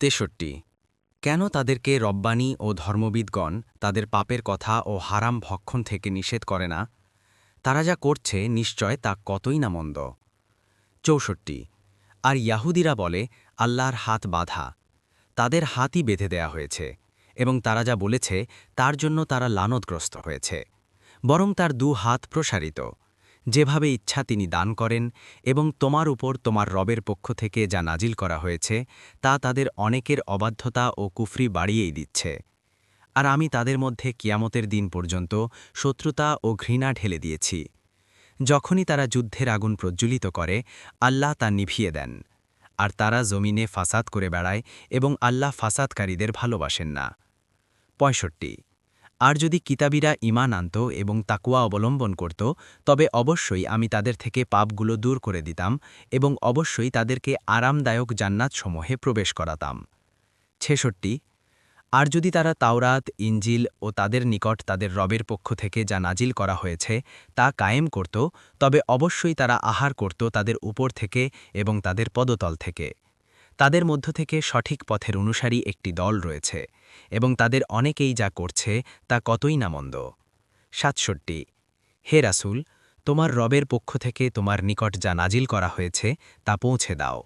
তেষট্টি। কেন তাদেরকে রব্বানী ও ধর্মবিদগণ তাদের পাপের কথা ও হারাম ভক্ষণ থেকে নিষেধ করে না? তারা যা করছে নিশ্চয় তা কতই না মন্দ? চৌষট্টি। আর ইয়াহুদিরা বলে, আল্লাহর হাত বাধা। তাদের হাতই বেঁধে দেয়া হয়েছে এবং তারা যা বলেছে তার জন্য তারা লানতগ্রস্ত হয়েছে। বরং তার দু হাত প্রসারিত। যেভাবে ইচ্ছা তিনি দান করেন এবং তোমার উপর তোমার রবের পক্ষ থেকে যা নাজিল করা হয়েছে, তা তাদের অনেকের অবাধ্যতা ও কুফরি বাড়িয়েই দিচ্ছে। আর আমি তাদের মধ্যে কিয়ামতের দিন পর্যন্ত শত্রুতা ও ঘৃণা ঢেলে দিয়েছি। যখনই তারা যুদ্ধের আগুন প্রজ্বলিত করে, আল্লাহ তা নিভিয়ে দেন। আর তারা জমিনে ফাসাদ করে বেড়ায় এবং আল্লাহ ফাসাদকারীদের ভালোবাসেন না। পঁয়ষট্টি আর যদি কিতাবীরা ইমান আনত এবং তাকুয়া অবলম্বন করত, তবে অবশ্যই আমি তাদের থেকে পাপগুলো দূর করে দিতাম এবং অবশ্যই তাদেরকে আরামদায়ক জান্নাতসমূহে প্রবেশ করাতাম। ছেষট্টি, আর যদি তারা তাওরাত ইঞ্জিল ও তাদের নিকট তাদের রবের পক্ষ থেকে যা নাজিল করা হয়েছে তা কায়েম করত, তবে অবশ্যই তারা আহার করত তাদের উপর থেকে এবং তাদের পদতল থেকে। তাদের মধ্য থেকে সঠিক পথের অনুসারী একটি দল রয়েছে, এবং তাদের অনেকেই যা করছে তা কতই না মন্দ। সাতষট্টি। হে রাসুল, তোমার রবের পক্ষ থেকে তোমার নিকট যা নাজিল করা হয়েছে তা পৌঁছে দাও।